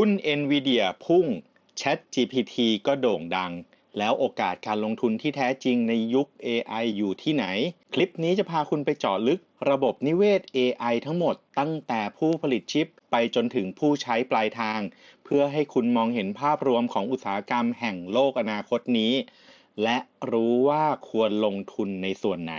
หุ้น NVIDIA พุ่ง Chat GPT ก็โด่งดัง แล้วโอกาสการลงทุนที่แท้จริงในยุค AI อยู่ที่ไหน คลิปนี้จะพาคุณไปเจาะลึกระบบนิเวศ AI ทั้งหมดตั้งแต่ผู้ผลิตชิปไปจนถึงผู้ใช้ปลายทาง เพื่อให้คุณมองเห็นภาพรวมของอุตสาหกรรมแห่งโลกอนาคตนี้ และรู้ว่าควรลงทุนในส่วนไหน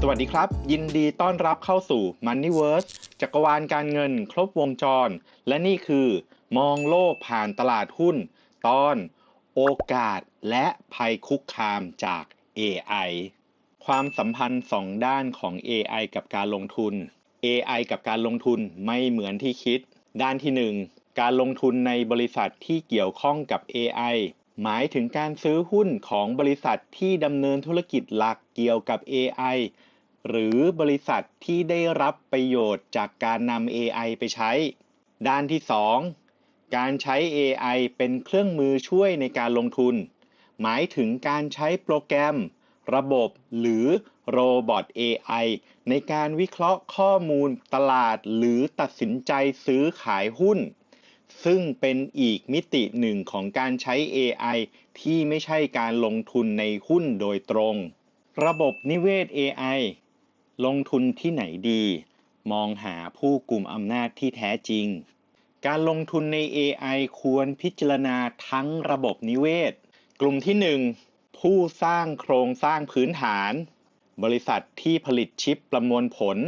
สวัสดีครับ ยินดีต้อนรับเข้าสู่ Moneyverse จักรวาลการเงินครบวงจร และนี่คือ มองโลกผ่านตลาดหุ้น ตอนโอกาสและภัยคุกคามจาก AI ความสัมพันธ์สองด้านของ AI กับการลงทุน AI กับการลงทุนไม่เหมือนที่คิด ด้านที่หนึ่งการลงทุนในบริษัทที่เกี่ยวข้องกับ AI หมายถึงการซื้อหุ้นของบริษัทที่ดำเนินธุรกิจหลักเกี่ยวกับ AI หรือบริษัทที่ได้รับประโยชน์จากการนำ AI ไปใช้ ด้านที่ 2 การใช้ AI เป็นเครื่องมือช่วยในการลงทุน หมายถึงการใช้โปรแกรม ระบบหรือโรบอท AI ในการวิเคราะห์ข้อมูลตลาดหรือตัดสินใจซื้อขายหุ้น ซึ่งเป็นอีกมิติหนึ่งของการใช้ AI ที่ไม่ใช่การลงทุนในหุ้นโดยตรง ระบบนิเวศ AI ลงทุนที่ไหนดี มองหาผู้กลุ่มอำนาจที่แท้จริง การลงทุนใน AI ควรพิจารณาทั้งระบบนิเวศ กลุ่มที่ 1 ผู้สร้างโครงสร้างพื้นฐาน บริษัทที่ผลิตชิปประมวลผล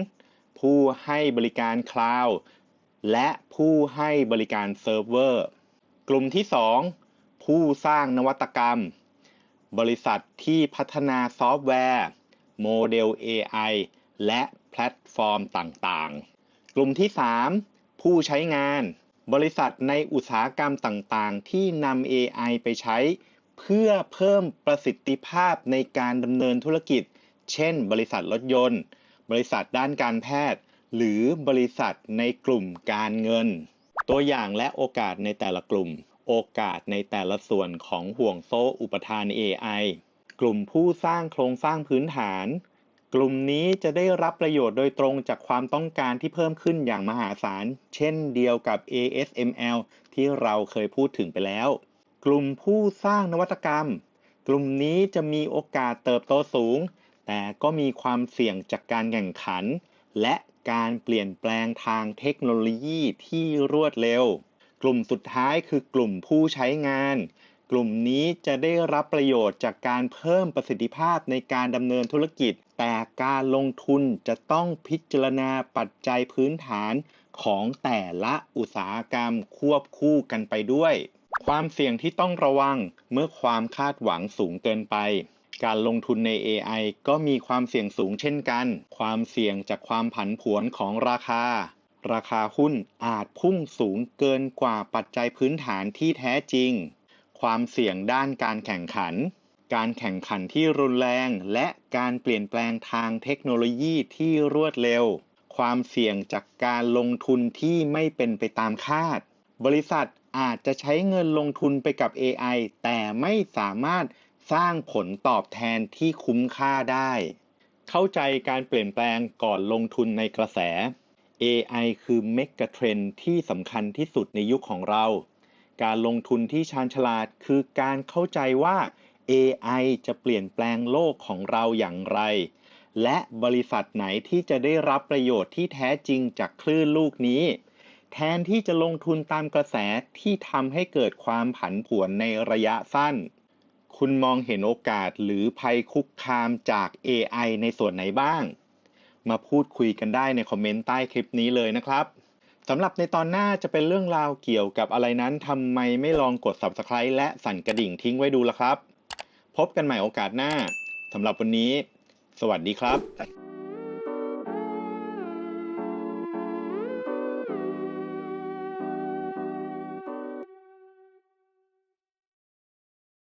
ผู้ให้บริการคลาวด์ และผู้ให้บริการเซิร์ฟเวอร์ กลุ่มที่ 2 ผู้สร้างนวัตกรรม บริษัทที่พัฒนาซอฟต์แวร์ โมเดล AI และแพลตฟอร์มต่างๆ กลุ่มที่ 3 ผู้ใช้งาน บริษัทในอุตสาหกรรมต่างๆ ที่นำ AI ไปใช้ เพื่อเพิ่มประสิทธิภาพในการดำเนินธุรกิจ เช่น บริษัทรถยนต์ บริษัทด้านการแพทย์ หรือบริษัทในกลุ่มการเงิน ตัวอย่างและโอกาสในแต่ละกลุ่ม โอกาสในแต่ละส่วนของห่วงโซ่อุปทาน AI กลุ่มผู้สร้างโครงสร้างพื้นฐาน กลุ่มนี้จะได้รับประโยชน์โดยตรงจากความต้องการที่เพิ่มขึ้นอย่างมหาศาล เช่นเดียวกับ ASML ที่เราเคยพูดถึงไปแล้ว กลุ่มผู้สร้างนวัตกรรม กลุ่มนี้จะมีโอกาสเติบโตสูง แต่ก็มีความเสี่ยงจากการแข่งขัน และ การเปลี่ยนแปลงทางเทคโนโลยีที่รวดเร็ว กลุ่มสุดท้ายคือกลุ่มผู้ใช้งาน กลุ่มนี้จะได้รับประโยชน์จากการเพิ่มประสิทธิภาพในการดำเนินธุรกิจ แต่การลงทุนจะต้องพิจารณาปัจจัยพื้นฐานของแต่ละอุตสาหกรรมควบคู่กันไปด้วย ความเสี่ยงที่ต้องระวังเมื่อความคาดหวังสูงเกินไป การลงทุนใน AI ก็มีความเสี่ยงสูงเช่นกัน ความเสี่ยงจากความผันผวนของราคา ราคาหุ้นอาจพุ่งสูงเกินกว่าปัจจัยพื้นฐานที่แท้จริง ความเสี่ยงด้านการแข่งขัน การแข่งขันที่รุนแรง และการเปลี่ยนแปลงทางเทคโนโลยีที่รวดเร็ว ความเสี่ยงจากการลงทุนที่ไม่เป็นไปตามคาด บริษัทอาจจะใช้เงินลงทุนไปกับ AI แต่ไม่สามารถ สร้างผลตอบแทนที่คุ้มค่าได้ เข้าใจการเปลี่ยนแปลงก่อนลงทุนในกระแส AI คือเมกะเทรนที่สำคัญที่สุดในยุคของเรา การลงทุนที่ชาญฉลาดคือการเข้าใจว่า AI จะเปลี่ยนแปลงโลกของเราอย่างไร และบริษัทไหนที่จะได้รับประโยชน์ที่แท้จริงจากคลื่นลูกนี้ แทนที่จะลงทุนตามกระแสที่ทำให้เกิดความผันผวนในระยะสั้น คุณมองเห็นโอกาสหรือภัยคุกคามจาก AI ในส่วนไหนบ้าง มาพูดคุยกันได้ในคอมเมนต์ใต้คลิปนี้เลยนะครับสำหรับในตอนหน้าจะเป็นเรื่องราวเกี่ยวกับอะไรนั้นทำไมไม่ลองกด Subscribe และสั่นกระดิ่งทิ้งไว้ดูล่ะครับ พบกันใหม่โอกาสหน้าสำหรับวันนี้ สวัสดีครับ